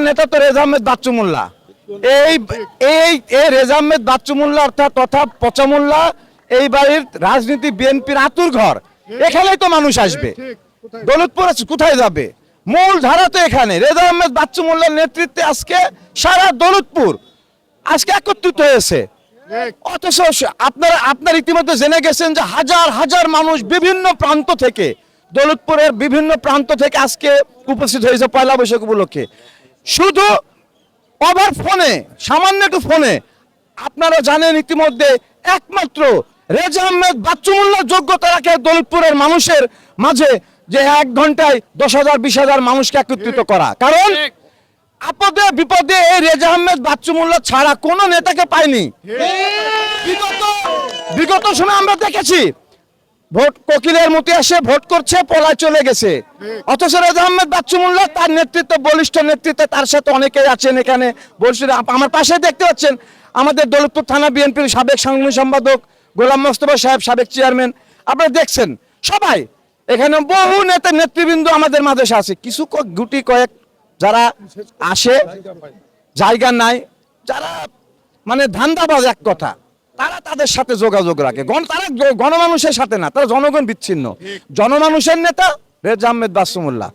দলপুরের নেতা তো রেজা আহমেদ বাচ্চু মোল্লা। এই এই এই রেজা আহমেদ বাচ্চু মোল্লা অর্থাৎ তথা পচা মোল্লা এই বাড়ির রাজনীতি বিএনপির আতুর ঘর। এখানেই তো মানুষ আসবে। দৌলতপুর আছে, কোথায় যাবে? মূল ধারা তো এখানে। রেজা আহমেদ বাচ্চু মোল্লার নেতৃত্বে আজকে সারা দৌলতপুর আজকে একত্রিত হয়েছে। অথচ আপনারা আপনার ইতিমধ্যে জেনে গেছেন যে হাজার হাজার মানুষ বিভিন্ন প্রান্ত থেকে দৌলতপুরের বিভিন্ন প্রান্ত থেকে আজকে উপস্থিত হয়েছে পয়লা বৈশাখ উপলক্ষে। শুধু ওভার ফোনে সামান্য একটু ফোনে আপনারা জানেন ইতিমধ্যে একমাত্র রেজা আহমেদ বাচ্চুমুল্লাহ যোগ্যতা রাখে দৌলতপুরের মানুষের মাঝে যে এক ঘন্টায় দশ হাজার বিশ হাজার মানুষকে একত্রিত করা। কারণ আপদে বিপদে এই রেজা আহমেদ বাচ্চুমুল্লাহ ছাড়া কোনো নেতাকে পায়নি। বিগত বিগত সময় আমরা দেখেছি ভোট কোকিলের মতো এসে ভোট করছে, পলায় চলে গেছে। অথচ রেজা আহমেদ বাচ্চুমুল্লাহ তার নেতৃত্ব, বলিষ্ঠ নেতৃত্বে তার সাথে অনেকেই আছেন এখানে। বলছি আমার পাশে দেখতে পাচ্ছেন আমাদের দৌলতপুর থানা বিএনপির সাবেক সাংগঠনিক সম্পাদক গোলাম মোস্তফা সাহেব, সাবেক চেয়ারম্যান। আপনারা দেখছেন, সবাই এখানে বহু নেতা নেতৃবৃন্দ আমাদের মাঝে আছে। কিছু গুটি কয়েক যারা আসে, জায়গা নাই, যারা মানে ধান্দাবাজ এক কথা। তারা তাদের সাথে যোগাযোগ রাখে। গণ তারা গণমানুষের সাথে না তারা জনগণ বিচ্ছিন্ন। জনমানুষের নেতা রেজা আহমেদ বাসমুল্লাহ।